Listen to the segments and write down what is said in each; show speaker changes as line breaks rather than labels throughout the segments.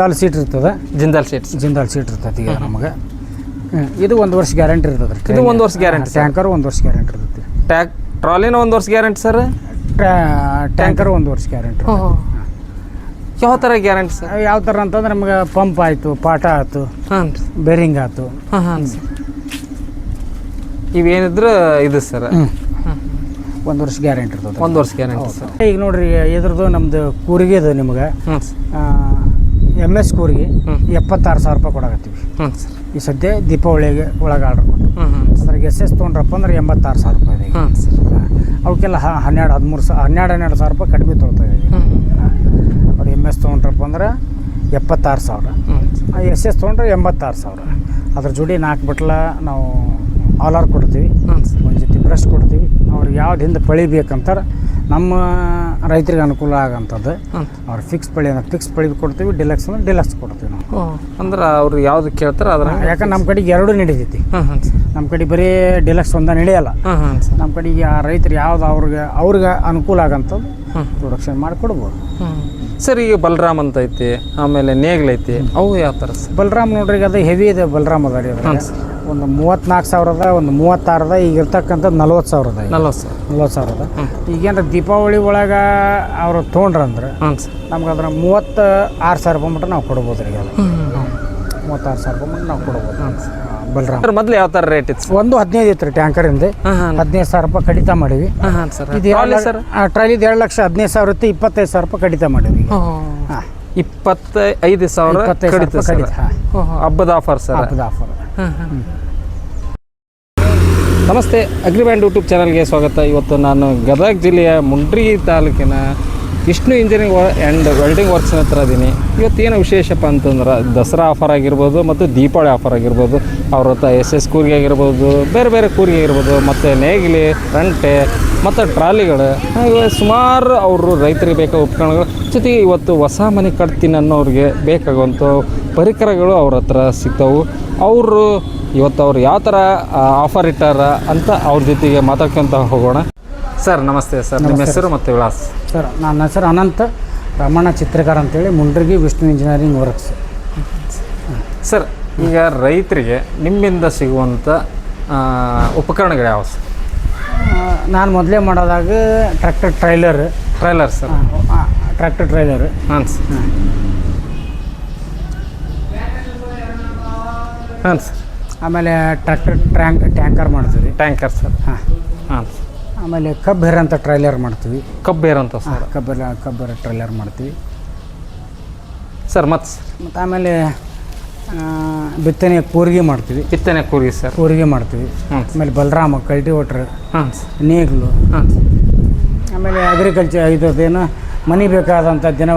Jindal seat ಇರ್ತದೆ.
Jindal seat
Jindal seat ಇರ್ತೈತಿ ಈಗ ನಮಗೆ. ಇದು ಒಂದು ವರ್ಷ ಗ್ಯಾರಂಟಿ ಇರ್ತದೆ ರೀ
ಇದು ಒಂದು ವರ್ಷ ಗ್ಯಾರಂಟಿ
ಟ್ಯಾಂಕರ್ ಒಂದು ವರ್ಷ ಗ್ಯಾರಂಟಿ ಇರ್ತೈತಿ
ಟ್ಯಾಕ್ ಟ್ರಾಲಿನ ಒಂದು ವರ್ಷ ಗ್ಯಾರಂಟಿ ಸರ್?
ಟ್ಯಾಂಕರ್ ಒಂದು ವರ್ಷ ಗ್ಯಾರಂಟಿ
ಯಾವ ಥರ ಗ್ಯಾರಂಟಿ ಸರ್?
ಯಾವ ಥರ ಅಂತಂದ್ರೆ ನಮಗೆ ಪಂಪ್ ಆಯಿತು ಪಾಟ ಆಯಿತು
ಹಾಂ
ಬೇರಿಂಗ್ ಆಯಿತು.
ಹಾಂ ಹಾಂ ಸರ್ ಇವೇನಿದ್ರು ಇದು ಸರ್?
ಒಂದು ವರ್ಷ ಗ್ಯಾರಂಟಿ ಇರ್ತದೆ.
ಒಂದು ವರ್ಷ ಗ್ಯಾರಂಟಿ ಸರ್.
ಈಗ ನೋಡ್ರಿ ಇದ್ರದ್ದು ನಮ್ದು ಕೂರಿಗೆ ಅದು ನಿಮ್ಗೆ. ಎಂ ಎಸ್ ಕೂರಿಗೆ. ಎಪ್ಪತ್ತಾರು ಸಾವಿರ ರೂಪಾಯಿ ಕೊಡಕತ್ತೀವಿ.
ಹ್ಞೂ ಸರ್.
ಈ ಸದ್ಯ ದೀಪಾವಳಿಗೆ ಒಳಗೆ ಆರ್ಡ್ರ್ ಕೊಟ್ಟು
ಹ್ಞೂ
ಎಸ್ ಎಸ್ ತೊಗೊಂಡ್ರಪ್ಪ ಅಂದ್ರೆ ಎಂಬತ್ತಾರು ಸಾವಿರ ರೂಪಾಯಿ ಇದೆ.
ಸರ್.
ಅವಕ್ಕೆಲ್ಲ ಹ ಹನ್ನೆರಡು ಹದಿಮೂರು ಸಾವಿರ ಹನ್ನೆರಡು ಹನ್ನೆರಡು ಸಾವಿರ ರೂಪಾಯಿ ಕಡಿಮೆ ತೊಗೊಳ್ತಾ
ಇದ್ದೀವಿ
ಅವ್ರು ಎಂ ಎಸ್ ತೊಗೊಂಡ್ರಪ್ಪ ಅಂದ್ರೆ ಎಪ್ಪತ್ತಾರು ಸಾವಿರ. ಎಸ್ ಎಸ್ ತೊಗೊಂಡ್ರೆ ಎಂಬತ್ತಾರು ಸಾವಿರ. ಅದ್ರ ಜೋಡಿ ನಾಲ್ಕು ಬಟ್ಲ ನಾವು ಆಲರ್ ಕೊಡ್ತೀವಿ. ಒಂದು ಜೊತೆ ಬ್ರಷ್ ಕೊಡ್ತೀವಿ. ಅವ್ರಿಗೆ ಯಾವ್ದು ಹಿಂದೆ ಪಳಿ ಬೇಕಂತಾರೆ ನಮ್ಮ ರೈತರಿಗೆ ಅನುಕೂಲ ಆಗಂಥದ್ದು. ಅವ್ರು ಫಿಕ್ಸ್ ಪಳಿ ಅಂದ್ರೆ ಫಿಕ್ಸ್ ಪಳಿ ಕೊಡ್ತೀವಿ ಡಿಲಕ್ಸ್ ಅಂದ್ರೆ ಡಿಲಕ್ಸ್ ಕೊಡ್ತೀವಿ ನಾವು.
ಅಂದ್ರೆ ಅವ್ರು ಯಾವ್ದು ಕೇಳ್ತಾರೆ ಅದ್ರ
ಯಾಕಂದ್ರೆ ನಮ್ಮ ಕಡೆಗೆ ಎರಡೂ ನಡೀತೈತಿ. ನಮ್ಮ ಕಡೆ ಬರೀ ಡಿಲಕ್ಸ್ ಒಂದ ನಡೆಯಲ್ಲ ನಮ್ಮ ಕಡೆಗೆ ಆ ರೈತರು ಯಾವ್ದು ಅವ್ರಿಗೆ ಅವ್ರಿಗೆ ಅನುಕೂಲ ಆಗಂಥದ್ದು ಪ್ರೊಡಕ್ಷನ್ ಮಾಡಿ ಕೊಡ್ಬೋದು
ಹ್ಞೂ ಸರ್ ಈಗ ಬಲರಾಮ್ ಅಂತ ಐತಿ ಆಮೇಲೆ ನೇಗ್ಲೈತಿ ಐತಿ ಅವು ಯಾವ ಥರ ಸರ್?
ಬಲರಾಮ್ ನೋಡ್ರಿ ಈಗ ಅದು ಹೆವಿ ಇದೆ ಬಲರಾಮ್ ಅದ ರೀ. ಒಂದು ಮೂವತ್ತ್ನಾಲ್ಕು ಸಾವಿರದ ಒಂದು ಮೂವತ್ತಾರದ ಈಗ ಇರ್ತಕ್ಕಂಥದ್ದು ನಲ್ವತ್ತು ಸಾವಿರದ.
ನಲ್ವತ್ತು
ಸಾವಿರದ. ಈಗೇನು ದೀಪಾವಳಿ ಒಳಗೆ ಅವರು ತೊಗೊಂಡ್ರಂದ್ರೆ ನಮ್ಗೆ ಅದ್ರ ಮೂವತ್ತು ಆರು ಸಾವಿರ ರೂಪಾಯಿ ಮಟ್ಟ ನಾವು ಕೊಡ್ಬೋದು ರೀ ಅದು ಮೂವತ್ತಾರು ಸಾವಿರ ರೂಪಾಯಿ ಮಟ್ಟ ನಾವು ಕೊಡ್ಬೋದು. ಬಲರಾಮ್.
ಸರ್ ಮೊದಲು ಯಾವ ಥರ ರೇಟ್ ಇತ್ತು
ಒಂದು ಹದಿನೈದು ಇತ್ತು ರೀ ಟ್ಯಾಂಕರಿಂದ ಹದಿನೈದು ಸಾವಿರ ರೂಪಾಯಿ ಕಡಿತ ಮಾಡೀವಿ
ಹಾಂ ಸರ್.
ಇದು
ಸರ್?
ಟ್ರಾಲಿದು ಎರಡು ಲಕ್ಷ ಹದಿನೈದು ಸಾವಿರ ಇತ್ತು ಇಪ್ಪತ್ತೈದು ಸಾವಿರ ರೂಪಾಯಿ ಕಡಿತ ಮಾಡೀವಿ ಹಾಂ. ಇಪ್ಪತ್ತೈದು ಸಾವಿರ
ಕಡಿತ ಸರ್. ಹಬ್ಬದ ಆಫರ್ ಸರ್.
ಹಬ್ಬದ ಆಫರ್
ನಮಸ್ತೆ ಅಗ್ರಿಬ್ಯಾಂಡ್ ಯೂಟ್ಯೂಬ್ ಚಾನಲ್ಗೆ ಸ್ವಾಗತ. ಇವತ್ತು ನಾನು ಗದಗ ಜಿಲ್ಲೆಯ ಮುಂಡ್ರಿ ತಾಲೂಕಿನ ವಿಷ್ಣು ಇಂಜಿನಿಯರಿಂಗ್ ಆ್ಯಂಡ್ ವೆಲ್ಡಿಂಗ್ ವರ್ಕ್ಸ್ನ ಹತ್ರ ಇದ್ದೀನಿ ಇವತ್ತು ಏನು ವಿಶೇಷಪ್ಪ ಅಂತಂದ್ರೆ ದಸರಾ ಆಫರ್ ಆಗಿರ್ಬೋದು ಮತ್ತು ದೀಪಾವಳಿ ಆಫರ್ ಆಗಿರ್ಬೋದು. ಅವ್ರ ಹತ್ರ ಎಸ್ ಎಸ್ ಕೂರಿಗೆ ಆಗಿರ್ಬೋದು, ಬೇರೆ ಬೇರೆ ಕೂರಿಗೆ ಆಗಿರ್ಬೋದು, ಮತ್ತು ನೇಗಿಲಿ, ರಂಟೆ, ಮತ್ತು ಟ್ರಾಲಿಗಳು. ಹಾಗೆ ಸುಮಾರು ಅವರು ರೈತರಿಗೆ ಬೇಕಾದ ಉಪಕರಣಗಳು. ಜೊತೆಗೆ ಇವತ್ತು ಹೊಸ ಮನೆ ಕಟ್ತೀನಿ ಅನ್ನೋರಿಗೆ ಬೇಕಾಗುವಂಥ ಪರಿಕರಗಳು ಅವ್ರ ಹತ್ರ ಸಿಗ್ತವೆ. ಅವರು ಇವತ್ತು ಅವ್ರು ಯಾವ ಥರ ಆಫರ್ ಇಟ್ಟಾರ ಅಂತ ಅವ್ರ ಜೊತೆಗೆ ಮಾತಾಡ್ಕೊತ ಹೋಗೋಣ. ಸರ್ ನಮಸ್ತೆ ಸರ್. ನಿಮ್ಮ ಹೆಸರು ಮತ್ತು ವಿಳಾಸ?
ಸರ್ ನನ್ನ ಹೆಸರು ಅನಂತ. ರಮಣ ಚಿತ್ರಕಾರ ಅಂತೇಳಿ ಮುಂಡ್ರಿಗಿ ವಿಷ್ಣು ಇಂಜಿನಿಯರಿಂಗ್ ವರ್ಕ್ಸ್.
ಸರ್ ಈಗ ರೈತರಿಗೆ ನಿಮ್ಮಿಂದ ಸಿಗುವಂಥ ಉಪಕರಣಗಳು ಯಾವ ಸರ್?
ನಾನು ಮೊದಲೇ ಮಾಡೋದಾಗ tractor trailer.
Trailer sir.
Tractor trailer.
ಹಾಂ ಸರ್. ಹಾಂ ಸರ್.
ಆಮೇಲೆ ಟ್ರ್ಯಾಕ್ಟರ್ ಟ್ರ್ಯಾಂಕ್ ಟ್ಯಾಂಕರ್ ಮಾಡ್ತೀವಿ
ಟ್ಯಾಂಕರ್ ಸರ್.
ಹಾಂ.
ಹಾಂ
ಆಮೇಲೆ ಕಬ್ಬೇರ್ ಅಂತ ಟ್ರೈಲರ್ ಮಾಡ್ತೀವಿ.
ಕಬ್ಬೇರ್ ಅಂತ ಸರ್.
ಕಬ್ಬೆರ ಕಬ್ಬೆರ ಟ್ರೈಲರ್ ಮಾಡ್ತೀವಿ.
ಸರ್ ಮತ್ತು
ಮತ್ತು ಆಮೇಲೆ ಆ, ಬಿತ್ತನೆ ಕೂರಿಗೆ ಮಾಡ್ತೀವಿ.
ಬಿತ್ತನೆ ಕೂರಿಗೆ ಸರ್.
ಕೂರಿಗೆ ಮಾಡ್ತೀವಿ. ಆಮೇಲೆ ಬಲರಾಮ ಕಲ್ಟಿವೇಟ್ರ್
ಹಾಂ ಸರ್.
ನೇಗ್ಲು.
ಹಾಂ
ಆಮೇಲೆ ಅಗ್ರಿಕಲ್ಚರ್ ಇದೇನು ಮನೆ ಬೇಕಾದಂಥ ದಿನ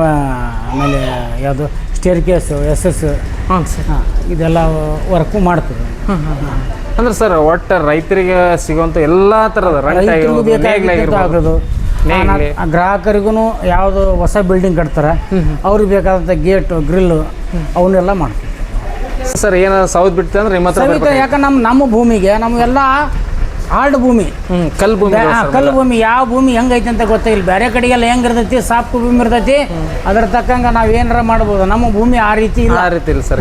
ಆಮೇಲೆ ಯಾವುದು ಸ್ಟೇರ್ ಕೇಸು ಎಸ್ ಎಸ್
ಹಾಂ ಸರ್.
ಹಾಂ ಇದೆಲ್ಲ ವರ್ಕು ಮಾಡ್ತೀವಿ.
ಅಂದ್ರೆ ಸರ್ ಒಟ್ಟು ರೈತರಿಗೆ ಸಿಗುವಂತ ಎಲ್ಲಾ ತರದ.
ಗ್ರಾಹಕರಿಗೂ ಯಾವುದು ಹೊಸ ಬಿಲ್ಡಿಂಗ್ ಕಟ್ತಾರೆ. ಅವ್ರಿಗೆ ಬೇಕಾದಂಥ ಗೇಟು ಗ್ರಿಲ್ಲು ಅವನ್ನೆಲ್ಲ ಮಾಡ್ತೀವಿ.
ಸರ್ ಏನಾದ್ರು ಸೌದ್ ಬಿಡ್ತೀವಿ ಅಂದ್ರೆ ನಿಮ್ಮ ಹತ್ರ
ಸವಿತಾ ನಮ್ಮ ನಮ್ಮ ಭೂಮಿಗೆ ನಮಗೆಲ್ಲ ಹಾರ್ಡ್ ಭೂಮಿ.
ಕಲ್ಲು ಭೂಮಿ
ಕಲ್ಲು ಭೂಮಿ ಯಾವ ಭೂಮಿ ಹೆಂಗೈತೆ ಅಂತ ಗೊತ್ತಿಲ್ಲ ಬೇರೆ ಕಡೆಗೆಲ್ಲ ಹೆಂಗ್ ಇರ್ತೈತಿ ಸಾಫ್ಟ್ ಭೂಮಿ ಇರ್ತೈತಿ. ಅದ್ರ ತಕ್ಕಂಗ ನಾವ್ ಏನಾರ ಮಾಡ್ಬೋದು. ನಮ್ಮ ಭೂಮಿ ಆ ರೀತಿ ಇಲ್ಲ.
ಆ ರೀತಿ ಇಲ್ಲ ಸರ್.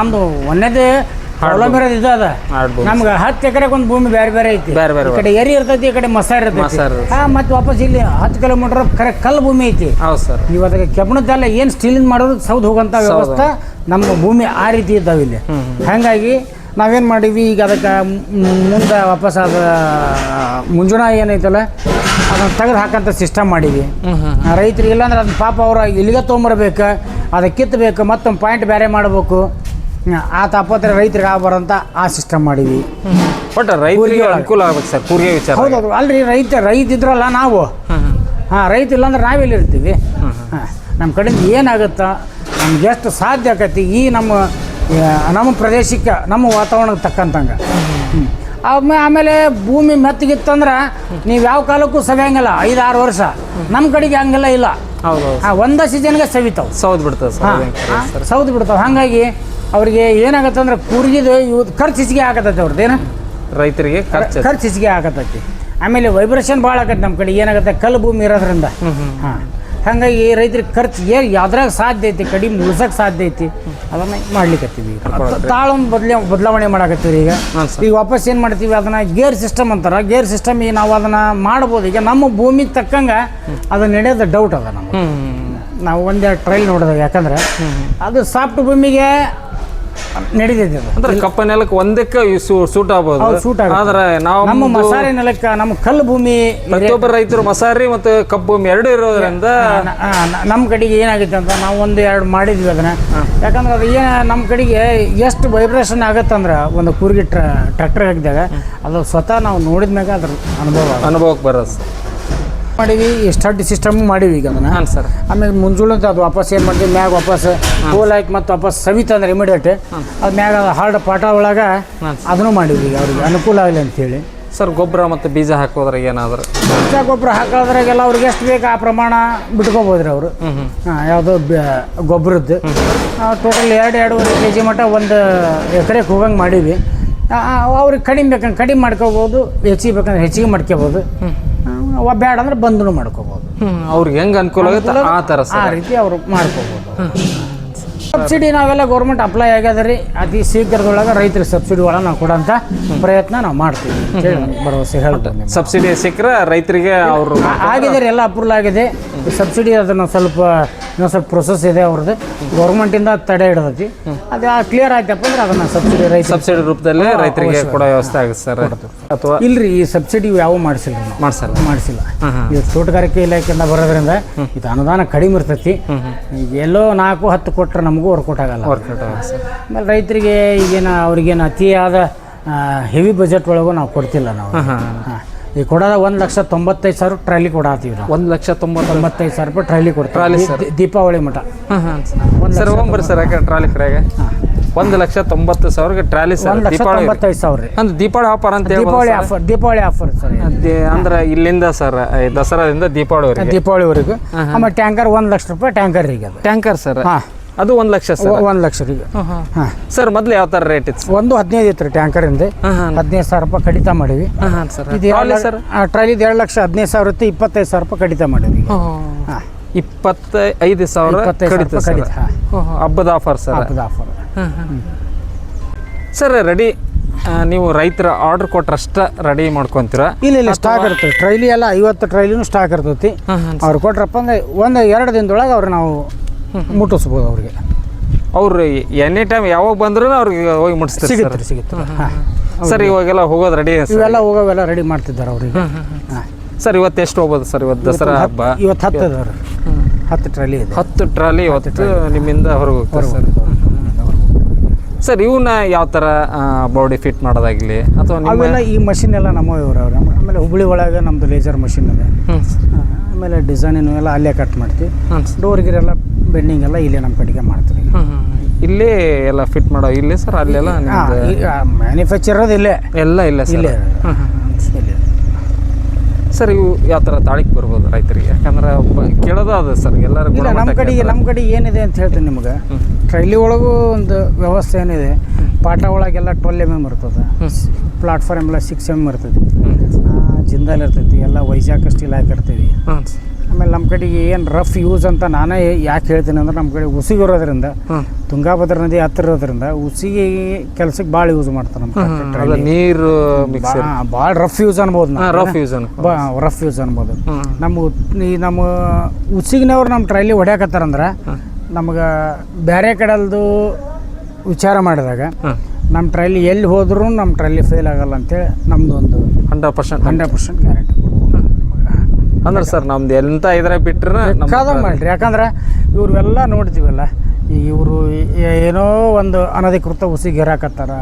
ನಮ್ದು ಒಂದೇದೇ ಇದು ಅದ. ನಮ್ಗೆ ಹತ್ತು ಎಕರೆಗೆ ಒಂದು ಭೂಮಿ ಬೇರೆ ಬೇರೆ ಐತಿ.
ಬೇರೆ ಬೇರೆ
ಈ ಕಡೆ ಎರಿ ಇರ್ತೈತಿ ಈ ಕಡೆ ಮಸಾರ ಇರ್ತೈತಿ.
ಮಸಾರ್ ಇರ್ತೈತಿ.
ಹಾ ಮತ್ತೆ ವಾಪಸ್ ಇಲ್ಲಿ ಹತ್ತು ಕಿಲೋಮೀಟರ್ ಕರೆ ಕಲ್ಲು ಭೂಮಿ ಐತಿ.
ಹೌದು ಸರ್.
ಅದಕ್ಕೆ ಕೆಬ್ಬಣದ್ದೆಲ್ಲ ಏನು ಸ್ಟೀಲಿಂದ ಮಾಡೋದು ಸೌದ್ ಹೋಗೋಂಥ ವ್ಯವಸ್ಥೆ ನಮ್ಮ ಭೂಮಿ ಆ ರೀತಿ ಇದ್ದಾವೆ ಇಲ್ಲಿ. ಹಾಗಾಗಿ ನಾವೇನು ಮಾಡೀವಿ ಈಗ ಅದಕ್ಕೆ ಮುಂದೆ ವಾಪಸ್ ಅದ ಮುಂಜುಣ ಏನೈತಲ್ಲ ಅದನ್ನು ತೆಗೆದು ಹಾಕಂತ ಸಿಸ್ಟಮ್ ಮಾಡೀವಿ ಆ ರೈತರಿಗೆ ಇಲ್ಲಾಂದ್ರೆ ಅದನ್ನ ಪಾಪ ಅವ್ರ ಇಲ್ಲಿಗೆ ತೊಗೊಂಬರ್ಬೇಕು ಅದಕ್ಕೆ ಕಿತ್ತಬೇಕು ಮತ್ತೊಂದು ಪಾಯಿಂಟ್ ಬೇರೆ ಮಾಡಬೇಕು. ಆ ತಾಪತ್ರ ರೈತರಿಗೆ ಆಗಬಾರಂತ ಆ ಸಿಸ್ಟಮ್ ಮಾಡೀವಿ
ಬಟ್ ರೈತರಿಗೆ ಅನುಕೂಲ ಆಗ್ಬೇಕು ಸರ್ ಕೂರಿಗೆ ವಿಚಾರ
ಹೌದೌದು ಅಲ್ರಿ ರೈತ ರೈತ ಇದ್ರಲ್ಲ ನಾವು. ಹಾ ರೈತ ಇಲ್ಲಾಂದ್ರೆ ನಾವೆಲ್ಲಿ ಇರ್ತೀವಿ? ಹಾಂ ನಮ್ಮ ಕಡೆಯಿಂದ ಏನಾಗುತ್ತಾ? ನಮ್ಗೆ ಎಷ್ಟು ಸಾಧ್ಯ ಆಕತಿ? ಈ ನಮ್ಮ ನಮ್ಮ ಪ್ರದೇಶಕ್ಕೆ ನಮ್ಮ ವಾತಾವರಣಕ್ಕೆ ತಕ್ಕಂತಂಗ. ಆಮೇಲೆ ಆಮೇಲೆ ಭೂಮಿ ಮೆತ್ತಗಿತ್ತಂದ್ರೆ ನೀವು ಯಾವ ಕಾಲಕ್ಕೂ ಸವಿಯಂಗಿಲ್ಲ. ಐದು ಆರು ವರ್ಷ ನಮ್ಮ ಕಡೆಗೆ ಹಂಗೆಲ್ಲ ಇಲ್ಲ.
ಹೌದು.
ಒಂದೇ ಸೀಸನ್ಗೆ ಸವಿತಾವ್.
ಸೌದ್ ಬಿಡ್ತದೆ
ಸೌದ್ ಬಿಡ್ತಾವೆ. ಹಾಗಾಗಿ ಅವ್ರಿಗೆ ಏನಾಗತ್ತೆ ಅಂದ್ರೆ ಕೂರ್ಗಿದು ಇವು ಖರ್ಚು ಹೆಚ್ಚಿಗೆ ಆಗತ್ತೈತೆ ಅವ್ರದ್ದು ಏನು?
ರೈತರಿಗೆ ಖರ್ಚು
ಖರ್ಚು ಹೆಚ್ಚಿಗೆ ಆಗತ್ತೈತಿ ಆಮೇಲೆ ವೈಬ್ರೇಷನ್ ಭಾಳ ಆಗತ್ತೆ ನಮ್ಮ ಕಡೆ. ಏನಾಗುತ್ತೆ? ಕಲ್ಲು ಭೂಮಿ ಇರೋದ್ರಿಂದ. ಹಾಂ. ಹಾಗಾಗಿ ರೈತರಿಗೆ ಖರ್ಚು ಏನು ಯಾವ್ದ್ರಾಗ ಸಾಧ್ಯ ಐತಿ ಕಡಿಮೆ ಉಳ್ಸಕ್ಕೆ ಸಾಧ್ಯ ಐತಿ ಅದನ್ನ ಮಾಡ್ಲಿಕ್ಕತ್ತೀವಿ ತಾಳೊಂದು ಬದಲೇ ಬದಲಾವಣೆ ಮಾಡಕತ್ತೀವಿ ಈಗ. ಈಗ ವಾಪಸ್ ಏನು ಮಾಡ್ತೀವಿ ಅದನ್ನ ಗೇರ್ ಸಿಸ್ಟಮ್ ಅಂತಾರ. ಗೇರ್ ಸಿಸ್ಟಮ್ ಈಗ ನಾವು ಅದನ್ನ ಮಾಡ್ಬೋದು. ಈಗ ನಮ್ಮ ಭೂಮಿಗೆ ತಕ್ಕಂಗೆ ಅದನ್ನ ನಡೆಯೋದು ಡೌಟ್ ಅದ ನಮಗೆ. ನಾವು ಒಂದೆರಡು ಟ್ರೈಲ್ ನೋಡಿದಾಗ ಯಾಕಂದ್ರೆ ಅದು ಸಾಫ್ಟ್ ಭೂಮಿಗೆ ನಡೀತೈತಿ ಅದು.
ಅಂದ್ರೆ ಕಪ್ಪ ನೆಲಕ್ಕೆ ಒಂದಕ್ಕೆ ಸೂಟ್ ಆಗ್ಬೋದು.
ಸೂಟ್ ಆಗುತ್ತೆ.
ಆದ್ರೆ ನಾವು
ನಮ್ಮ ಮಸಾರಿ ನೆಲಕ್ಕೆ ನಮ್ಮ ಕಲ್ಲು ಭೂಮಿ
ಪ್ರತಿಯೊಬ್ಬರ ರೈತರು ಮಸಾರಿ ಮತ್ತು ಕಬ್ಬು ಭೂಮಿ ಎರಡು ಇರೋದ್ರಿಂದ
ನ- ಆ, ನ- ನಮ್ಮ ಕಡೆಗೆ ಏನಾಗುತ್ತೆ ಅಂತ ನಾವು ಒಂದು ಎರಡು ಮಾಡಿದ್ವಿ ಅದನ್ನ. ಯಾಕಂದ್ರೆ ಅದು ಏನು ನಮ್ಮ ಕಡೆಗೆ ಎಷ್ಟು ವೈಬ್ರೇಷನ್ ಆಗತ್ತಂದ್ರೆ ಒಂದು ಕೂರ್ಗಿ ಟ್ರ ಟ್ರ್ಯಾಕ್ಟರ್ ಹಾಕಿದಾಗ ಅದು ಸ್ವತಃ ನಾವು ನೋಡಿದ ಮ್ಯಾಗ ಅದ್ರ ಅನುಭವ ಆಗುತ್ತೆ.
ಅನುಭವಕ್ಕೆ ಬರೋದು
ಮಾಡೀವಿ ಸ್ಟಡ್ ಸಿಸ್ಟಮ್ ಮಾಡೀವಿ ಈಗ ಅದನ್ನ.
ಹಾಂ ಸರ್.
ಆಮೇಲೆ ಮುಂಜಾನೆ ಅದು ವಾಪಸ್ ಏನು ಮಾಡ್ತೀವಿ ಮ್ಯಾಗ ವಾಪಸ್ ಹೋಲ್ ಹಾಕಿ ಮತ್ತೆ ವಾಪಸ್ ಸವಿತಂದ್ರೆ ಇಮಿಡಿಯೇಟ್ ಅದು ಮ್ಯಾಗ ಹಾರ್ಡ್ ಪಾಠ ಒಳಗೆ ಅದನ್ನು ಮಾಡೀವಿ ಈಗ ಅವ್ರಿಗೆ ಅನುಕೂಲ ಆಗಲಿ ಅಂತೇಳಿ.
ಸರ್ ಗೊಬ್ಬರ ಮತ್ತು ಬೀಜ ಹಾಕೋದ್ರಾಗ ಏನಾದ್ರು?
ಬೀಜ ಗೊಬ್ಬರ ಹಾಕೋದ್ರಾಗೆಲ್ಲ ಅವ್ರಿಗೆ ಎಷ್ಟು ಬೇಕು ಆ ಪ್ರಮಾಣ ಬಿಟ್ಕೋಬೋದ್ರಿ ಅವರು. ಹಾಂ ಯಾವುದೋ ಗೊಬ್ಬರದ್ದು ಟೋಟಲ್ ಎರಡು ಎರಡೂವರೆ ಕೆ ಜಿ ಮಟ್ಟ ಒಂದು ಎಕರೆಗೆ ಹೋಗಂಗೆ ಮಾಡೀವಿ. ಅವ್ರಿಗೆ ಕಡಿಮೆ ಬೇಕಂದ್ರೆ ಕಡಿಮೆ ಮಾಡ್ಕೋಬೋದು ಹೆಚ್ಚಿಗೆ ಬೇಕಂದ್ರೆ ಹೆಚ್ಚಿಗೆ ಮಾಡ್ಕೋಬೋದು. ಬೇಡ ಅಂದ್ರೆ ಬಂದನು
ಮಾಡ್ಕೋಬಹುದು ಅವ್ರಿಗೆ ಹೆಂಗೆ ಅನುಕೂಲ ಆಗುತ್ತೆ ಆ ಥರ
ಆ ರೀತಿ ಅವರು ಮಾಡ್ಕೋಬೋದು. ಸಬ್ಸಿಡಿ ನಾವೆಲ್ಲ ಗೌರ್ಮೆಂಟ್ ಅಪ್ಲೈ ಆಗ್ಯದ ರೀ ಅತಿ ಶೀಘ್ರದೊಳಗೆ ರೈತರಿಗೆ ಸಬ್ಸಿಡಿ ಒಳಗೆ ನಾವು ಕೊಡೋಂಥ ಪ್ರಯತ್ನ ನಾವು ಮಾಡ್ತೀವಿ. ಭರವಸೆ ಹೇಳ್ಬೋದು
ಸಬ್ಸಿಡಿ ಸಿಕ್ಕರೆ ರೈತರಿಗೆ ಅವರು
ಆಗಿದೆ ರೀ ಎಲ್ಲ ಅಪ್ರೂವಲ್ ಆಗಿದೆ. ಸಬ್ಸಿಡಿ ಅದನ್ನು ಸ್ವಲ್ಪ ಇನ್ನೊಂದು ಸ್ವಲ್ಪ ಪ್ರೊಸೆಸ್ ಇದೆ ಅವ್ರದ್ದು. ಗೌರ್ಮೆಂಟಿಂದ ತಡೆ ಹಿಡ್ದೈತಿ. ಅದು ಕ್ಲಿಯರ್ ಆಯ್ತಪ್ಪ ಅಂದ್ರೆ ಅದನ್ನು ಸಬ್ಸಿಡಿ ರೈತ
ಸಬ್ಸಿಡಿ ರೂಪದಲ್ಲಿ ರೈತರಿಗೆ ಕೊಡೋ ವ್ಯವಸ್ಥೆ ಆಗುತ್ತೆ ಸರ್. ಅಥವಾ
ಇಲ್ರಿ ಈ ಸಬ್ಸಿಡಿ ಯಾವ ಮಾಡಿಸಿಲ್ಲ
ಮಾಡ್ಸಲ್ಲ.
ಮಾಡಿಸಿಲ್ಲ. ಇದು ತೋಟಗಾರಿಕೆ ಇಲಾಖೆಯಿಂದ ಬರೋದ್ರಿಂದ ಇದು ಅನುದಾನ ಕಡಿಮೆ ಇರ್ತೈತಿ. ಎಲ್ಲೋ ನಾಲ್ಕು ಹತ್ತು ಕೊಟ್ಟರೆ ನಮಗೂ ವರ್ಕೌಟ್ ಆಗಲ್ಲ.
ವರ್ಕೌಟ್ ಆಗಲ್ಲ. ಸರ್
ಆಮೇಲೆ ರೈತರಿಗೆ ಈಗೇನು ಅವ್ರಿಗೇನು ಅತಿಯಾದ ಹೆವಿ ಬಜೆಟ್ ಒಳಗೂ ನಾವು ಕೊಡ್ತಿಲ್ಲ ನಾವು.
ಹಾಂ
ಈಗ ಕೊಡೋದ ಒಂದು ಲಕ್ಷ ತೊಂಬತ್ತೈದು ಸಾವಿರ ಟ್ರಾಲಿ ಕೊಡಾತೀವಿ ನಾವು.
ಒಂದು ಲಕ್ಷ ತೊಂಬತ್ತು
ತೊಂಬತ್ತೈದು ಸಾವಿರ ರೂಪಾಯಿ ಟ್ರಾಲಿ ಕೊಡ್ತೀವಿ.
ಸರ್.
ದೀಪಾವಳಿ ಮಠ.
ಹಾಂ ಹಾಂ. ಸರ್ ಹೋಗ್ಬರ್ರಿ ಸರ್ ಯಾಕೆ ಟ್ರಾಲಿ ಕಡೆಗೆ ಒಂದು ಲಕ್ಷ ತೊಂಬತ್ತು ಸಾವಿರಕ್ಕೆ ಟ್ರಾಲಿ ಸರ್ ದೀಪಾವಳಿ.
ತೊಂಬತ್ತೈದು ಸಾವಿರ. ರೀ
ಅಂದ್ರೆ ದೀಪಾವಳಿ ಆಫರ್ ಅಂತ
Deepavali offer Deepavali offer sir
ಅದೇ ಅಂದ್ರೆ ಇಲ್ಲಿಂದ ಸರ್ ದಸರಾದಿಂದ ದೀಪಾವಳಿವರೆಗೆ.
ದೀಪಾವಳಿವರೆಗೂ. ಆಮೇಲೆ ಟ್ಯಾಂಕರ್ ಒಂದು ಲಕ್ಷ ರೂಪಾಯಿ ಟ್ಯಾಂಕರ್ ಈಗ
ಟ್ಯಾಂಕರ್ ಸರ್
ಹಾಂ.
ಅದು ಒಂದು ಲಕ್ಷ ಸರ್.
ಒಂದು ಲಕ್ಷ ರೀ ಹಾಂ
ಸರ್ ಮೊದಲು ಯಾವ ಥರ ರೇಟ್ ಇತ್ತು?
ಒಂದು ಹದಿನೈದು ಇತ್ತು ರೀ ಟ್ಯಾಂಕರಿಂದ
ಹಾಂ ಹಾಂ.
ಹದಿನೈದು ಸಾವಿರ ರೂಪಾಯಿ ಕಡಿತ ಮಾಡೀವಿ
ಹಾಂ ಸರ್.
ಇದು
ಟ್ರಾಲಿ ಸರ್?
ಟ್ರಾಲಿದು ಎರಡು ಲಕ್ಷ ಹದಿನೈದು ಸಾವಿರ ಇತ್ತು ಇಪ್ಪತ್ತೈದು ಸಾವಿರ ರೂಪಾಯಿ ಕಡಿತ ಮಾಡೀವಿ ಹಾಂ. ಇಪ್ಪತ್ತೈದು ಸಾವಿರ
ಕಡಿತ ಸರ್. ಹಬ್ಬದ ಆಫರ್ ಸರ್.
ಹಬ್ಬದ ಆಫರ್
ಸರ್ ರೆಡಿ ನೀವು ರೈತರ ಆರ್ಡರ್ ಕೊಟ್ರಷ್ಟ ರೆಡಿ ಮಾಡ್ಕೊಂತೀರಾ?
ಇಲ್ಲ ಇಲ್ಲ ಸ್ಟಾಕ್ ಇರ್ತದೆ. ಟ್ರೈಲಿ ಎಲ್ಲ ಐವತ್ತು ಟ್ರೈಲಿನೂ ಸ್ಟಾಕ್ ಇರ್ತೈತಿ ಅವ್ರು ಕೊಟ್ರಪ್ಪ ಅಂದ್ರೆ ಒಂದು ಎರಡು ದಿನದೊಳಗೆ ಅವ್ರು ನಾವು ಮುಟ್ಟಿಸ್ಬೋದು ಅವ್ರಿಗೆ.
ಅವ್ರು ಎನಿ ಟೈಮ್ ಯಾವಾಗ ಬಂದ್ರೂ ಅವ್ರಿಗೆ ಹೋಗಿ ಮುಟ್ಟಿಸ್ತಾರೆ
ಸಿಗುತ್ತೆ ಸಿಗುತ್ತೆ. ಹಾಂ.
ಸರ್ ಇವಾಗೆಲ್ಲ ಹೋಗೋದು ರೆಡಿ
ಇವೆಲ್ಲ ಹೋಗೋವೆಲ್ಲ ರೆಡಿ ಮಾಡ್ತಿದ್ದಾರೆ ಅವ್ರಿಗೆ. ಹಾಂ.
ಸರ್ ಇವತ್ತು ಎಷ್ಟು ಹೋಗ್ಬೋದು ಸರ್? ಇವತ್ತು ದಸರಾ ಹಬ್ಬ?
ಇವತ್ತು ಹತ್ತು ಅದಾವ್ರಿ ಹತ್ತು ಟ್ರಾಲಿ ಇದೆ.
ಹತ್ತು ಟ್ರಾಲಿ ಇವತ್ತು ನಿಮ್ಮಿಂದ ಹೊರಗೆ ಹೋಗ್ತಾರೆ ಸರ್. ಸರ್ ಇವನ್ನ ಯಾವ ಥರ ಬಾಡಿ ಫಿಟ್ ಮಾಡೋದಾಗಲಿ ಅಥವಾ ನಾವೆಲ್ಲ
ಅವೆಲ್ಲ ಈ ಮಷಿನ್ ಎಲ್ಲ ನಮ್ಮ ಇವರು ಅವ್ರು. ಆಮೇಲೆ ಹುಬ್ಳಿ ಒಳಗೆ ನಮ್ಮದು ಲೇಸರ್ ಮಷಿನ್ ಇದೆ. ಆಮೇಲೆ ಡಿಸೈನ್ ಎಲ್ಲ ಅಲ್ಲೇ ಕಟ್ ಮಾಡ್ತೀವಿ.
ಡೋರ್ಗಿರೆಲ್ಲ
ಡೋರ್ ಗಿರೆಲ್ಲ ಬೆಂಡಿಂಗ್ ಎಲ್ಲ ಇಲ್ಲೇ ನಮ್ಮ ಕಡೆಗೆ ಮಾಡ್ತೀವಿ
ಇಲ್ಲೇ ಎಲ್ಲ ಫಿಟ್ ಮಾಡೋ ಇಲ್ಲೇ ಸರ್ ಅಲ್ಲೆಲ್ಲ
ಮ್ಯಾನುಫ್ಯಾಕ್ಚರ್ ಇಲ್ಲೇ.
ಎಲ್ಲ ಇಲ್ಲ ಸರ್.
ಇಲ್ಲೇ.
ಸರ್ ಇವು ಯಾವ ಥರ ತಾಳಿಗೆ ಬರ್ಬೋದು ರೈತರಿಗೆ? ಯಾಕಂದ್ರೆ ಕೇಳೋದು ಅದು ಸರ್ ಎಲ್ಲರೂ
ಇಲ್ಲ ನಮ್ಮ ಕಡೆಗೆ ನಮ್ಮ ಕಡೆ ಏನಿದೆ ಅಂತ ಹೇಳ್ತೀನಿ ನಿಮ್ಗೆ. ಟ್ರೈಲಿ ಒಳಗೂ ಒಂದು ವ್ಯವಸ್ಥೆ ಏನಿದೆ ಪಾಠ ಒಳಗೆಲ್ಲ ಟ್ವೆಲ್ ಎಂ ಎಂ ಇರ್ತದೆ. ಪ್ಲಾಟ್ಫಾರ್ಮ್ ಎಲ್ಲ ಸಿಕ್ಸ್ ಎಂ ಇರ್ತದೆ. ಜಿಂದಾಲ್ ಇರ್ತೈತಿ ಎಲ್ಲ ವೈಜಾಗ್ ಸ್ಟೀಲ್ ಹಾಕಿರ್ತೀವಿ. ಆಮೇಲೆ ನಮ್ಮ ಕಡೆಗೆ ಏನು ರಫ್ ಯೂಸ್ ಅಂತ ನಾನೇ ಯಾಕೆ ಹೇಳ್ತೀನಿ ಅಂದ್ರೆ ನಮ್ಮ ಕಡೆ ಉಸಿಗೆ ಇರೋದ್ರಿಂದ ತುಂಗಾಭದ್ರ ನದಿ ಹತ್ತಿರ ಇರೋದ್ರಿಂದ ಉಸಿಗೆ ಕೆಲಸಕ್ಕೆ ಭಾಳ ಯೂಸ್ ಮಾಡ್ತಾರೆ ನಮ್ಮ
ನೀರು
ಭಾಳ ರಫ್ ಯೂಸ್ ಅನ್ಬೋದು.
ರಫ್ ಯೂಸ್
ರಫ್ ಯೂಸ್ ಅನ್ಬೋದು. ನಮ್ಮ ಈ ನಮ್ಮ ಉಸಿಗಿನವ್ರು ನಮ್ಮ ಟ್ರೈಲಿ ಹೊಡ್ಯಾಕತ್ತಾರಂದ್ರೆ ನಮ್ಗೆ ಬೇರೆ ಕಡೆಲ್ದು ವಿಚಾರ ಮಾಡಿದಾಗ ನಮ್ಮ ಟ್ರೈಲಿ ಎಲ್ಲಿ ಹೋದ್ರೂ ನಮ್ಮ ಟ್ರೈಲಿ ಫೇಲ್ ಆಗಲ್ಲ ಅಂತೇಳಿ ನಮ್ದು ಒಂದು
hundred percent
hundred percent guarantee
ಅಂದ್ರೆ ಸರ್ ನಮ್ದು ಎಂತ ಇದ್ರೆ ಬಿಟ್ರೆ ಮಾಡ್ರಿ
ಬೇಕಾದಂಗೆ ಮಾಡಿರಿ. ಯಾಕಂದ್ರೆ ಇವ್ರವೆಲ್ಲ ನೋಡ್ತೀವಲ್ಲ ಈಗ ಇವರು ಏನೋ ಒಂದು ಅನಧಿಕೃತ ಉಸಿಗೆ ಹೇರಾಕತ್ತಾರ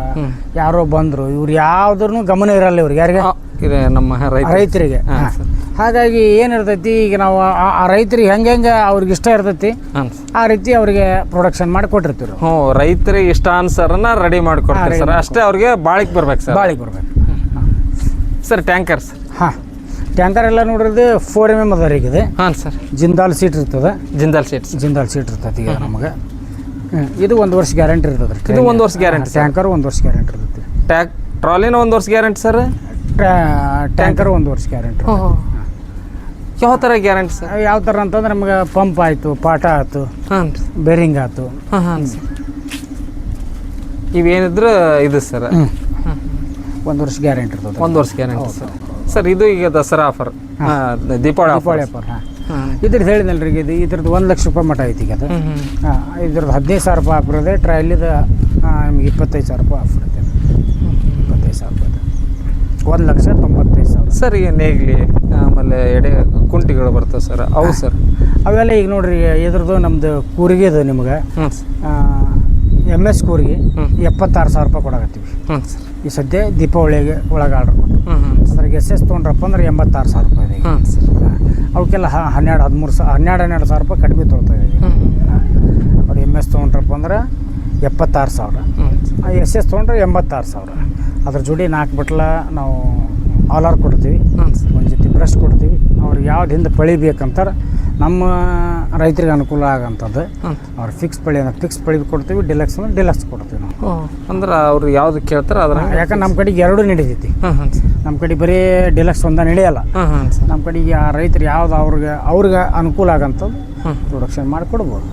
ಯಾರೋ ಬಂದರು ಇವ್ರು ಯಾವ್ದ್ರೂ ಗಮನ ಇರಲ್ಲ ಇವ್ರಿಗೆ. ಯಾರಿಗೆ?
ಇದೆ ನಮ್ಮ ರೈತ
ರೈತರಿಗೆ.
ಸರ್.
ಹಾಗಾಗಿ ಏನಿರ್ತೈತಿ ಈಗ ನಾವು ಆ- ರೈತರಿಗೆ ಹೆಂಗೆ ಹೆಂಗೆ ಅವ್ರಿಗೆ ಇಷ್ಟ ಇರ್ತೈತಿ ಆ ರೀತಿ ಅವ್ರಿಗೆ ಪ್ರೊಡಕ್ಷನ್ ಮಾಡಿ ಕೊಟ್ಟಿರ್ತೀವಿ.
ಹ್ಞೂ ರೈತರಿಗೆ ಇಷ್ಟ ಅನ್ಸರನ್ನ ರೆಡಿ ಮಾಡ್ಕೊಡ್ತೀವಿ ಸರ್. ಅಷ್ಟೇ ಅವ್ರಿಗೆ ಬಾಳಿಕೆ ಬರ್ಬೇಕು ಸರ್.
ಬಾಳಿಕೆ ಬರ್ಬೇಕು.
ಸರ್ ಟ್ಯಾಂಕರ್ಸ್
ಹಾಂ ಟ್ಯಾಂಕರ್ ಎಲ್ಲ ನೋಡಿದ್ರೆ ಫೋರ್ ಎಂ ಎಂ ಅದ ರೀ ಇದು.
ಹಾಂ ಸರ್.
ಜಿಂದಾಲ್ ಸೀಟ್ ಇರ್ತದೆ.
ಜಿಂದಾಲ್ ಸೀಟ್
ಜಿಂದಾಲ್ ಸೀಟ್ ಇರ್ತದೆ ಈಗ ನಮಗೆ. ಇದು ಒಂದು ವರ್ಷ ಗ್ಯಾರಂಟಿ ಇರ್ತದೆ
ಇದು ಒಂದು ವರ್ಷ ಗ್ಯಾರಂಟಿ
ಟ್ಯಾಂಕರ್ ಒಂದು ವರ್ಷ ಗ್ಯಾರಂಟಿ ಇರ್ತೈತಿ.
ಟ್ಯಾಕ್ ಟ್ರಾಲಿನ ಒಂದು ವರ್ಷ ಗ್ಯಾರಂಟಿ ಸರ್?
ಟ್ಯಾಂಕರ್ ಒಂದು ವರ್ಷ ಗ್ಯಾರಂಟಿ
ಯಾವ ಥರ ಗ್ಯಾರಂಟಿ ಸರ್?
ಯಾವ ಥರ ಅಂತಂದ್ರೆ ನಮಗೆ ಪಂಪ್ ಆಯಿತು ಪಾಠ ಆಯ್ತು
ಹಾಂ
ಬೇರಿಂಗ್ ಆಯ್ತು.
ಹಾಂ ಹಾಂ ಸರ್ ಇವೇನಿದ್ರು ಇದು ಸರ್.
ಒಂದು ವರ್ಷ ಗ್ಯಾರಂಟಿ ಇರ್ತದೆ.
ಒಂದು ವರ್ಷ ಗ್ಯಾರಂಟಿ ಸರ್. ಸರ್ ಇದು ಈಗ ದಸರಾ ಆಫರ್ ದೀಪಾವಳಿ ಆಫರ್
ದೀಪಾವಳಿ ಹಬ್ಬ ಹಾಂ. ಇದ್ರದ್ದು ಹೇಳಿದ್ನಲ್ರಿ ಈಗ ಇದು ಇದ್ರದ್ದು ಒಂದು ಲಕ್ಷ ರೂಪಾಯಿ ಮಟ್ಟ ಐತಿ ಈಗ ಅದು. ಹಾಂ ಇದ್ರದ್ದು ಹದಿನೈದು ಸಾವಿರ ರೂಪಾಯಿ ಆಫರ್ ಇದೆ. ಟ್ರಯಲಿದ ನಿಮ್ಗೆ ಇಪ್ಪತ್ತೈದು ಸಾವಿರ ರೂಪಾಯಿ ಆಫರ್ ಇದೆ. ಇಪ್ಪತ್ತೈದು ಸಾವಿರ ರೂಪಾಯಿ ಒಂದು ಲಕ್ಷ ತೊಂಬತ್ತೈದು ಸಾವಿರ.
ಸರ್ ಈಗ ನೇಗ್ಲಿ ಆಮೇಲೆ ಎಡೆ ಕುಂಟಿಗಳು ಬರ್ತವೆ ಸರ್. ಅವು ಸರ್.
ಅವೆಲ್ಲ ಈಗ ನೋಡ್ರಿ ಇದ್ರದ್ದು ನಮ್ಮದು ಕೂರಿಗೆ ಅದು ನಿಮ್ಗೆ. ಎಂ ಎಸ್ ಕೂರಿಗೆ ಎಪ್ಪತ್ತಾರು ಸಾವಿರ ರೂಪಾಯಿ ಕೊಡಕತ್ತೀವಿ.
ಹ್ಞೂ ಸರ್.
ಈ ಸದ್ಯ ದೀಪಾವಳಿಗೆ ಒಳಗೆ ಆರ್ಡ್ರ್ ಕೊಟ್ಟು
ಹ್ಞೂ
ಎಸ್ ಎಸ್ ತೊಗೊಂಡ್ರಪ್ಪ ಅಂದ್ರೆ ಎಂಬತ್ತಾರು ಸಾವಿರ ರೂಪಾಯಿ
ಸರ್.
ಅವಕ್ಕೆಲ್ಲ ಹನ್ನೆರಡು ಹದಿಮೂರು ಸಾವಿರ ಹನ್ನೆರಡು ಹನ್ನೆರಡು ಸಾವಿರ ರೂಪಾಯಿ ಕಡಿಮೆ ತೊಗೊಳ್ತಾ ಅವ್ರು ಎಂ ಎಸ್ ತೊಗೊಂಡ್ರಪ್ಪ ಅಂದ್ರೆ ಎಪ್ಪತ್ತಾರು ಸಾವಿರ.
ಆ
ಎಸ್ ಎಸ್ ತೊಗೊಂಡ್ರೆ ಎಂಬತ್ತಾರು ಸಾವಿರ. ಅದ್ರ ಜೋಡಿ ನಾಲ್ಕು ಬಟ್ಲ ನಾವು ಆಲರ್ ಕೊಡ್ತೀವಿ. ಒಂದು ಜೊತೆ ಬ್ರಷ್ ಕೊಡ್ತೀವಿ. ಅವ್ರಿಗೆ ಯಾವ್ದು ಹಿಂದೆ ಪಳಿ ಬೇಕಂತಾರೆ ನಮ್ಮ ರೈತರಿಗೆ ಅನುಕೂಲ ಆಗಂಥದ್ದು ಅವ್ರು ಫಿಕ್ಸ್ ಪಳಿ ಅಂದ್ರೆ ಫಿಕ್ಸ್ ಪಳಿ ಕೊಡ್ತೀವಿ ಡಿಲಕ್ಸ್ ಅಂದ್ರೆ ಡಿಲಕ್ಸ್ ಕೊಡ್ತೀವಿ ನಾವು.
ಅಂದ್ರೆ ಅವ್ರು ಯಾವ್ದು ಕೇಳ್ತಾರೆ ಅದ್ರ
ಯಾಕಂದ್ರೆ ನಮ್ಮ ಕಡೆಗೆ ಎರಡೂ ನಡೀತೈತಿ. ನಮ್ಮ ಕಡೆ ಬರೀ ಡಿಲಕ್ಸ್ ಒಂದ ನಡೆಯಲ್ಲ. ನಮ್ಮ ಕಡೆಗೆ ಆ ರೈತರು ಯಾವ್ದು ಅವ್ರಿಗೆ ಅವ್ರಿಗೆ ಅನುಕೂಲ ಆಗಂಥದ್ದು ಪ್ರೊಡಕ್ಷನ್ ಮಾಡಿ ಕೊಡ್ಬೋದು.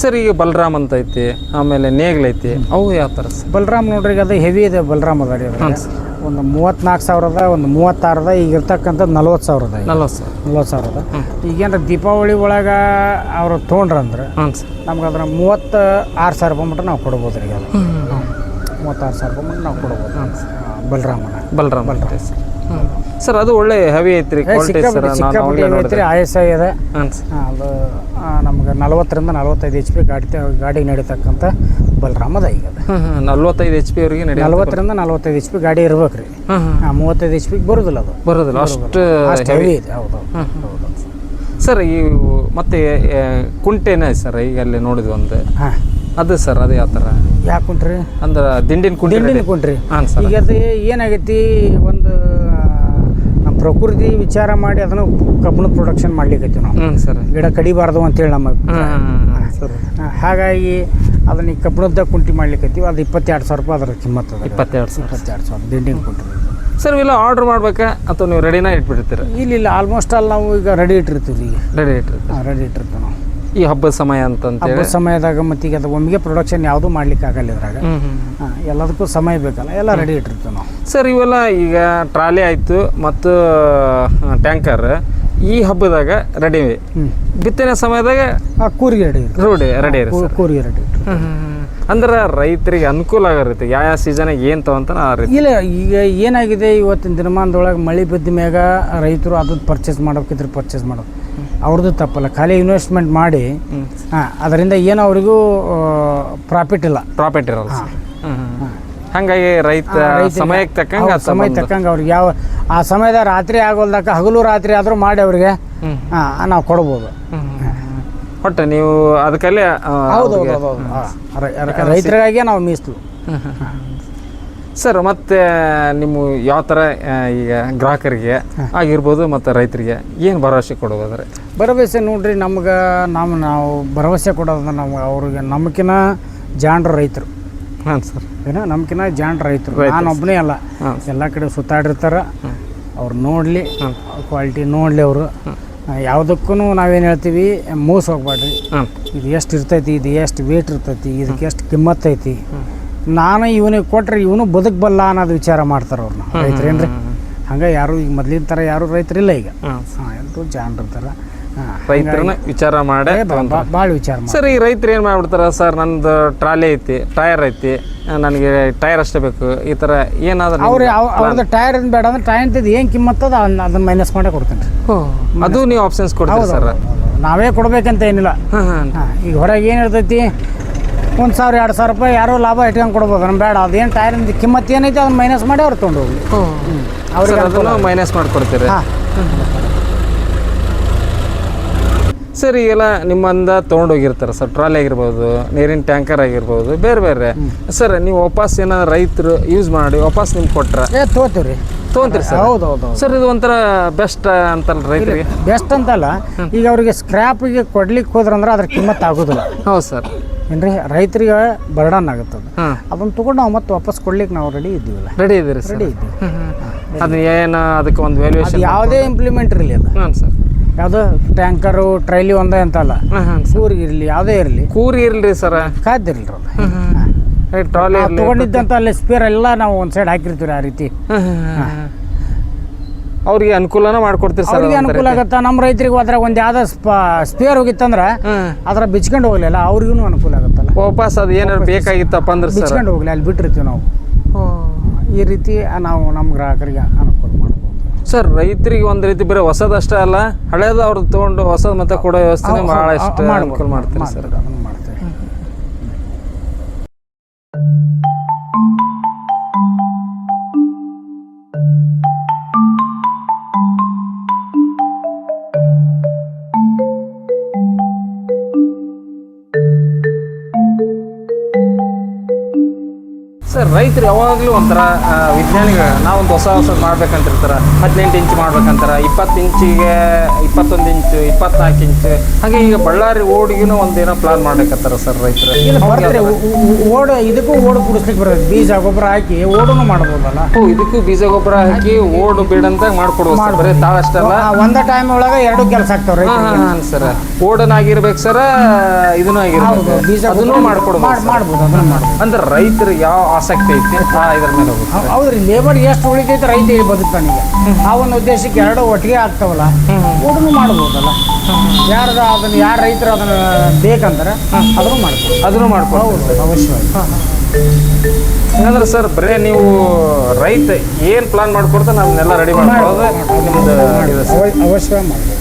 ಸರ್ ಈಗ ಬಲರಾಮ್ ಅಂತ ಐತಿ ಆಮೇಲೆ ನೇಗ್ಲ ಐತಿ ಅವು ಯಾವ ಥರ ಸರ್?
ಬಲರಾಮ್ ನೋಡ್ರಿ ಈಗ ಅದು ಹೆವಿ ಇದೆ ಬಲರಾಮ್ ಅದ ರೀ.
ಹಾಂ ಸರ್.
ಒಂದು ಮೂವತ್ನಾಲ್ಕು ಸಾವಿರದ ಒಂದು ಮೂವತ್ತಾರದ ಈಗ ಇರ್ತಕ್ಕಂಥ ನಲ್ವತ್ತು ಸಾವಿರದ.
ನಲ್ವತ್ತು ಸರ್
ನಲ್ವತ್ತು ಸಾವಿರದ. ಈಗೇನ್ರ ದೀಪಾವಳಿ ಒಳಗೆ ಅವರು ತೊಗೊಂಡ್ರಂದ್ರೆ
ಹಾಂ ಸರ್.
ನಮ್ಗೆ ಅದ್ರ ಮೂವತ್ತ ಆರು ಸಾವಿರ ರೂಪಾಯಿ ಮಟ್ಟ ನಾವು ಕೊಡ್ಬೋದು ರೀ ಅದು. ಮೂವತ್ತಾರು ಸಾವಿರ ರೂಪಾಯಿ ಮಟ್ಟ ನಾವು ಕೊಡ್ಬೋದು. ಬಲರಾಮನ.
ಬಲರಾಮ್. ಐತೆ ಸರ್. ಸರ್ ಅದು ಒಳ್ಳೆ ಹೆವಿ ಐತ್ರಿ ಕ್ವಾಲಿಟಿ ಸರ್
ಸಿಕ್ಕಾಪಟ್ಟೆ
ನಾನು
ಸಿಕ್ಕಾಪಟ್ಟೆ
ಅವಾಗಲೇ
ಐತಿ
ನೋಡಿದೆ
ಐ ಎಸ್ ಐ ಇದೆ
ಹಾಂ ಸರ್.
ಆ, ಅದು ಆ, ನಮ್ಗೆ ನಲವತ್ತರಿಂದ ನಲವತ್ತೈದು ಎಚ್ ಪಿ ಗಾಡಿ ಗಾಡಿ ನಡೀತಕ್ಕಂಥ ಬಲರಾಮದ ಅದ ಈಗ ಅದು.
ಹಾಂ ಹಾಂ ನಲ್ವತ್ತೈದು ಎಚ್ ಪಿ ಅವ್ರಿಗೆ ನಡೆಯ
ನಲವತ್ತರಿಂದ ನಲವತ್ತೈದು ಎಚ್ ಪಿ ಗಾಡಿ ಇರ್ಬೇಕು ರೀ ಮೂವತ್ತೈದು ಎಚ್ ಪಿಗೆ ಬರೋದಿಲ್ಲ ಅದು.
ಬರೋದಿಲ್ಲ ಅಷ್ಟು
ಅಷ್ಟು
ಹೆವಿ
ಇದೆ ಹೌದು
ಹಾಂ ಸರ್ ಈ ಮತ್ತೆ ಕುಂಟೆನ ಕುಂಟೆನೇ ಸರ್ ಈಗ ಅಲ್ಲಿ ನೋಡಿದ್ವಿ ಒಂದು.
ಹಾಂ.
ಅದು ಸರ್ ಅದು ಯಾವ ಥರ?
ಯಾಕೆ ಕುಂಟ್ರಿ?
ಅಂದ್ರೆ ದಿಂಡಿನ ಕುಂಟೆ
ದಿಂಡಿನ ಕುಂಟ್ರಿ.
ಹಾಂ ಸರ್.
ಈಗ ಅದು ಏನಾಗೈತಿ ಒಂದು ಪ್ರಕೃತಿ ವಿಚಾರ ಮಾಡಿ ಅದನ್ನು ಕಬ್ಬಣ ಪ್ರೊಡಕ್ಷನ್ ಮಾಡ್ಲಿಕ್ಕೆ ನಾವು.
ಹ್ಞೂ ಸರ್.
ಗಿಡ ಕಡಿಬಾರ್ದು ಅಂತೇಳಿ ನಮ್ಮ
ಸರ್.
ಹಾಗಾಗಿ ಅದನ್ನ ಈ ಕಬ್ಬಣದ ಕುಂಟಿ ಮಾಡ್ಲಿಕ್ಕೆ ಅದು ಇಪ್ಪತ್ತೆರಡು ಸಾವಿರ ರೂಪಾಯಿ ಅದರ ಕಿಮ್ಮತ್ತು ಅದ
ಇಪ್ಪತ್ತೆರಡು ಸಾವಿರ.
ಇಪ್ಪತ್ತೆರಡು ಸಾವಿರ ದಿಂಡಿನ ಕುಂಟ್ರಿ
ಸರ್ ಇಲ್ಲ ಆರ್ಡ್ರ್ ಮಾಡ್ಬೇಕಾ? ಅಥವಾ ನೀವು ರೆಡಿನ ಇಟ್ಬಿಡ್ತೀರ
ಇಲ್ಲ ಇಲ್ಲ ಆಲ್ಮೋಸ್ಟ್ ಅಲ್ಲಿ ನಾವು ಈಗ ರೆಡಿ ಇಟ್ಟಿರ್ತೀವಿ
ರೆಡಿ ಇಟ್ಟಿರ್ತೀರ?
ರೆಡಿ ಇಟ್ಟಿರ್ತೀವಿ ನಾವು.
ಈ ಹಬ್ಬದ ಸಮಯ ಅಂತ
ಹಬ್ಬದ ಸಮಯದಾಗ ಮತ್ತು ಈಗ ಅದು ಒಮ್ಮೆಗೆ ಪ್ರೊಡಕ್ಷನ್ ಯಾವುದೂ ಮಾಡ್ಲಿಕ್ಕೆ ಆಗಲ್ಲ ಇದ್ರಾಗ. ಹಾಂ ಎಲ್ಲದಕ್ಕೂ ಸಮಯ ಬೇಕಲ್ಲ ಎಲ್ಲ ರೆಡಿ ಇಟ್ಟಿರ್ತೀವಿ ನಾವು.
ಸರ್ ಇವೆಲ್ಲ ಈಗ ಟ್ರಾಲಿ ಆಯಿತು ಮತ್ತು ಟ್ಯಾಂಕರ್ ಈ ಹಬ್ಬದಾಗ ರೆಡಿ ಬಿತ್ತನೆ ಸಮಯದಾಗ
ಕೂರಿಗೆ ರೆಡಿ
ರೋಡಿ ರೆಡಿ
ಕೂರಿಗೆ ರೆಡಿ ಇಟ್ಟು
ಅಂದ್ರೆ ರೈತರಿಗೆ ಅನುಕೂಲ ಆಗೋ ರೀತಿ ಯಾವ ಯಾವ ಸೀಸನ್ ಏನು ತಗೊಂತ
ಇಲ್ಲ ಈಗ ಏನಾಗಿದೆ ಇವತ್ತಿನ ದಿನಮಾನದೊಳಗೆ ಮಳೆ ಬಿದ್ದ ಮ್ಯಾಗ ರೈತರು ಅದನ್ನ ಪರ್ಚೇಸ್ ಮಾಡ್ಬೇಕಿದ್ರೆ ಪರ್ಚೇಸ್ ಮಾಡೋದು ಅವ್ರದ್ದು ತಪ್ಪಲ್ಲ. ಖಾಲಿ ಇನ್ವೆಸ್ಟ್ಮೆಂಟ್ ಮಾಡಿ ಹಾಂ ಅದರಿಂದ ಏನು ಅವರಿಗೂ ಪ್ರಾಫಿಟ್ ಇಲ್ಲ.
ಪ್ರಾಫಿಟ್ ಇರಲ್ಲ ಹಂಗಾಗಿ ರೈತ ಸಮಯಕ್ಕೆ ತಕ್ಕಂಗೆ
ಸಮಯ ತಕ್ಕಂಗೆ ಅವ್ರಿಗೆ ಯಾವ ಆ ಸಮಯದ ರಾತ್ರಿ ಆಗೋಲ್ದಕ್ಕ ಹಗಲು ರಾತ್ರಿ ಆದರೂ ಮಾಡಿ ಅವ್ರಿಗೆ ಹಾಂ ನಾವು ಕೊಡ್ಬೋದು.
ಒಟ್ಟು ನೀವು ಅದಕ್ಕಲ್ಲೇ
ಹೌದು ರೈತರಿಗಾಗಿಯೇ ನಾವು ಮೀಸಲು.
ಸರ್ ಮತ್ತೆ ನಿಮ್ಮ ಯಾವ ಥರ ಈಗ ಗ್ರಾಹಕರಿಗೆ ಆಗಿರ್ಬೋದು ಮತ್ತು ರೈತರಿಗೆ ಏನು ಭರವಸೆ ಕೊಡೋದಾದ್ರೆ
ಭರವಸೆ ನೋಡ್ರಿ ನಮ್ಗೆ ನಮ್ಮ ನಾವು ಭರವಸೆ ಕೊಡೋದಂದ್ರೆ ನಮ್ಗೆ ಅವ್ರಿಗೆ ನಮ್ಕಿನ ಜಾಂಡ್ರು ರೈತರು.
ಹಾಂ ಸರ್.
ಏನೋ ನಮ್ಕಿನ ಜಾಂಡ್ರ ರೈತರು. ನಾನೊಬ್ಬನೇ ಅಲ್ಲ. ಎಲ್ಲ ಕಡೆ ಸುತ್ತಾಡಿರ್ತಾರೆ. ಅವ್ರು ನೋಡಲಿ ಕ್ವಾಲಿಟಿ ನೋಡಲಿ ಅವರು. ಯಾವುದಕ್ಕೂ ನಾವೇನು ಹೇಳ್ತೀವಿ ಮೋಸ ಹೋಗ್ಬೇಡ್ರಿ ಇದು ಎಷ್ಟು ಇರ್ತೈತಿ ಇದು ಎಷ್ಟು ವೇಟ್ ಇರ್ತೈತಿ ಇದಕ್ಕೆ ಎಷ್ಟು ಕಿಮ್ಮತ್ ಐತಿ ನಾನು ಇವನಿಗೆ ಕೊಟ್ರೆ ಇವನು ಬದುಕಬಲ್ಲ ಅನ್ನೋದು ವಿಚಾರ ಮಾಡ್ತಾರೆ ಅವ್ರನ್ನ ರೈತರೇನ್ರಿ ಹಂಗೆ ಯಾರು ಈಗ ಮೊದ್ಲಿನ ಥರ ಯಾರು ರೈತರಿಲ್ಲ ಈಗ.
ಹಾಂ.
ಎಲ್ಲರೂ ಹಾಂ
ರೈತರನ್ನ ವಿಚಾರ ಮಾಡಿ
ಭಾಳ ವಿಚಾರ
ಸರ್ ಈ ರೈತರು ಏನು ಮಾಡ್ಬಿಡ್ತಾರೆ? ಸರ್ ನಂದು ಟ್ರಾಲಿ ಐತಿ ಟೈರ್ ಐತಿ ನನಗೆ ಟೈರ್ ಅಷ್ಟೇ ಬೇಕು. ಈ ಥರ ಏನಾದ್ರೂ
ಅವ್ರು ಅವ್- ಅವ್ರದ್ದು ಟೈರ್ ಬೇಡ ಅಂದ್ರೆ ಟೈರ್ ಏನು ಕಿಮ್ಮತ್ತದ ಅದನ್ನ ಅದನ್ನ ಮೈನಸ್ ಮಾಡೇ ಕೊಡ್ತೀನಿ.
ಅದು ನೀವು ಆಪ್ಷನ್ಸ್ ಕೊಡ್ತೀವಿ ಸರ್.
ನಾವೇ ಕೊಡ್ಬೇಕಂತ ಏನಿಲ್ಲ. ಈಗ ಹೊರಗೆ ಏನು ಇರ್ತೈತಿ? ಒಂದು ಸಾವಿರ ಎರಡು ಸಾವಿರ ರೂಪಾಯಿ ಯಾರೋ ಲಾಭ ಇಟ್ಕೊಂಡು ಕೊಡ್ಬೋದು. ನಮ್ಮ ಬೇಡ. ಅದೇನು ಟೈರ್ ಕಿಮ್ಮತ್ತು ಏನೈತೆ ಅದನ್ನ ಮೈನಸ್ ಮಾಡಿ ಅವ್ರು ತೊಗೊಂಡು ಹೋಗ್ಲಿ ಅವ್ರಿಗೆ
ಅದನ್ನು ಮೈನಸ್ ಮಾಡಿಕೊಡ್ತೀರಿ.
ಹಾಂ.
ಸರ್ ಈಗೆಲ್ಲ ನಿಮ್ಮಂದ ತೊಗೊಂಡೋಗಿರ್ತಾರೆ ಸರ್. ಟ್ರಾಲಿ ಆಗಿರ್ಬೋದು ನೀರಿನ ಟ್ಯಾಂಕರ್ ಆಗಿರ್ಬೋದು ಬೇರೆ ಬೇರೆ. ಸರ್ ನೀವು ವಾಪಸ್ ಏನಾದ್ರು ರೈತರು ಯೂಸ್ ಮಾಡಿ ವಾಪಸ್ ನಿಮ್ಗೆ ಕೊಟ್ರೆ?
ಏ ತೋತೀವಿ ರೀ
ತೊಗೊಂತೀರಿ ಸರ್?
ಹೌದು ಹೌದು ಹೌದು
ಸರ್ ಇದು ಒಂಥರ ಬೆಸ್ಟ್ ಅಂತಲ್ಲ ರೈತರಿಗೆ?
ಬೆಸ್ಟ್ ಅಂತಲ್ಲ. ಈಗ ಅವ್ರಿಗೆ ಸ್ಕ್ರ್ಯಾಪಿಗೆ ಕೊಡ್ಲಿಕ್ಕೆ ಹೋದ್ರಂದ್ರೆ ಅದ್ರ ಕಿಮ್ಮತ್ತು ಆಗೋದಿಲ್ಲ.
ಹೌದು ಸರ್.
ಏನ್ರಿ ರೈತರಿಗೆ ಬರ್ಡನ್ ಆಗುತ್ತೆ
ಅದು
ಅದನ್ನ ತಗೊಂಡು ನಾವು ಮತ್ತೆ ವಾಪಸ್ ಕೊಡ್ಲಿಕ್ಕೆ ನಾವು ರೆಡಿ ಇದ್ದೀವಲ್ಲ.
ರೆಡಿ ಇದ್ದೀರಿ
ರೆಡಿ ಇದ್ದೀವಿ.
ಅದು ಏನು ಅದಕ್ಕೆ ಒಂದು ವ್ಯಾಲ್ಯೂಯೇಷನ್
ಯಾವುದೇ ಇಂಪ್ಲಿಮೆಂಟ್ ಇರಲಿ ಅದು.
ಹಾಂ ಸರ್
ಯಾವುದು ಟ್ಯಾಂಕರು ಟ್ರೈಲಿ ಒಂದೇ ಅಂತಲ್ಲ. ಕೂರಿ ಇರಲಿ ಯಾವುದೇ ಇರಲಿ.
ಕೂರಿ ಇರಲಿ ಸರ್
ಇರಲಿ ಅದು
ಟ್ರಾಲಿ
ತಗೊಂಡಿದ್ದಂತ ಅಲ್ಲಿ ಸ್ಪೇರ್ ಎಲ್ಲ ನಾವು ಒಂದು ಸೈಡ್ ಹಾಕಿರ್ತೀವಿ ಆ ರೀತಿ.
ಅವ್ರಿಗೆ ಅನುಕೂಲನ ಮಾಡ್ಕೊಡ್ತೀರಿ ಸರ್
ಅವ್ರಿಗೆ ಅನುಕೂಲ ಆಗತ್ತ. ನಮ್ಮ ರೈತರಿಗೆ ಹೋದ್ರೆ ಒಂದು ಯಾವ್ದೋ ಸ್ಪೇರ್ ಹೋಗಿತ್ತಂದ್ರೆ ಅದ್ರ ಬಿಚ್ಕೊಂಡು ಹೋಗ್ಲಿಲ್ಲ ಅವ್ರಿಗೂ ಅನುಕೂಲ ಆಗುತ್ತಲ್ಲ.
ವಾಪಸ್ ಅದು ಏನಾದ್ರು ಬೇಕಾಗಿತ್ತಪ್ಪ ಅಂದ್ರೆ
ಬಿಚ್ಕೊಂಡು ಹೋಗ್ಲಿ ಅಲ್ಲಿ ಬಿಟ್ಟಿರ್ತೀವಿ ನಾವು. ಈ ರೀತಿ ನಾವು ನಮ್ಮ ಗ್ರಾಹಕರಿಗೆ ಅನುಕೂಲ ಮಾಡ್ಬೋದು.
ಸರ್ ರೈತರಿಗೆ ಒಂದು ರೀತಿ ಬರೀ ಹೊಸದಷ್ಟೇ ಅಲ್ಲ ಹಳೇದು ಅವ್ರದ್ದು ತೊಗೊಂಡು ಹೊಸದು ಮತ್ತೆ ಕೊಡೋ ವ್ಯವಸ್ಥೆ ಭಾಳ ಇಷ್ಟ ಅನುಕೂಲ ಮಾಡ್ತೀರಿ ಸರ್.
ಅದನ್ನು ಮಾಡ್ತೀವಿ
ಸರ್ ಯಾವಾಗಲೂ ಒಂಥರ ವಿಜ್ಞಾನಿಗಳು ನಾವೊಂದು ಹೊಸ ಹೊಸ ಮಾಡ್ಬೇಕಂತಿರ್ತಾರೆ. ಹದಿನೆಂಟು ಇಂಚ್ ಮಾಡ್ಬೇಕಂತಾರೆ ಇಪ್ಪತ್ತು ಇಂಚಿಗೆ ಇಪ್ಪತ್ತೊಂದು ಇಂಚು ಇಪ್ಪತ್ನಾಲ್ಕು ಇಂಚ್. ಹಾಗೆ ಈಗ ಬಳ್ಳಾರಿ ಓಡಿಗೂ ಒಂದೇನೋ ಪ್ಲಾನ್ ಮಾಡ್ಬೇಕಂತಾರೆ ಸರ್ ರೈತರು.
ಓಡ ಇದಕ್ಕೂ ಓಡು ಕುಡಿಸ್ಲಿಕ್ಕೆ ಬರೋದು ಬೀಜ ಗೊಬ್ಬರ ಹಾಕಿ ಓಡನು ಮಾಡ್ಬೋದಲ್ಲ?
ಹ್ಞೂ ಇದಕ್ಕೂ ಬೀಜ ಗೊಬ್ಬರ ಹಾಕಿ ಓಡು ಬಿಡಂತ ಮಾಡ್ಕೊಡುವ ಬರೀ ತಾಳ
ಒಂದ ಟೈಮ್ ಒಳಗೆ ಎರಡು ಕೆಲಸ ಆಗ್ತಾವ್ರಿ
ಹಾಂ ಸರ್. ಓಡನಾಗಿರ್ಬೇಕು ಸರ್ ಇದನ್ನು ಆಗಿರ್ಬೇಕು.
ಬೀಜ
ಅದನ್ನು ಮಾಡ್ಕೊಡ್ಬೋದು
ಮಾಡ್- ಮಾಡ್ಬೋದು
ಅಂದ್ರೆ ರೈತರು ಯಾವ ಆಸಕ್ತಿ ಐತಿ? ಮೇಲೆ ಹೋಗುತ್ತೆ
ಹೌ- ಹೌದ್ರಿ ಲೇಬರ್ ಎಷ್ಟು ಉಳಿತೈತೆ ರೈತ ಇಲ್ಲಿ ಬದುಕ್ತಾನೀಗ ಆ ಒಂದು ಉದ್ದೇಶಕ್ಕೆ ಎರಡು ಒಟ್ಟಿಗೆ ಆಗ್ತಾವಲ್ಲ ಊಟನು ಮಾಡ್ಬೋದಲ್ಲ. ಯಾರದ ಅದನ್ನ ಯಾರ ರೈತರು ಅದನ್ನ ಬೇಕಂದ್ರೆ ಅದನ್ನು ಮಾಡ್ಬೋದು.
ಅದನ್ನು ಮಾಡ್ಕೊಳ್ಳಿ
ಹೌದು ಅವಶ್ಯವಾಗಿ.
ಏನಂದ್ರೆ ಸರ್ ಬರೇ ನೀವು ರೈತ ಏನು ಪ್ಲಾನ್ ಮಾಡ್ಕೊಡ್ತಾ ಅದನ್ನೆಲ್ಲ ರೆಡಿ ಮಾಡ್ಕೊಳ್ಳೋದು ನಿಮ್ದು
ಅವಶ್ಯವಾಗಿ ಮಾಡ್ಬೋದು.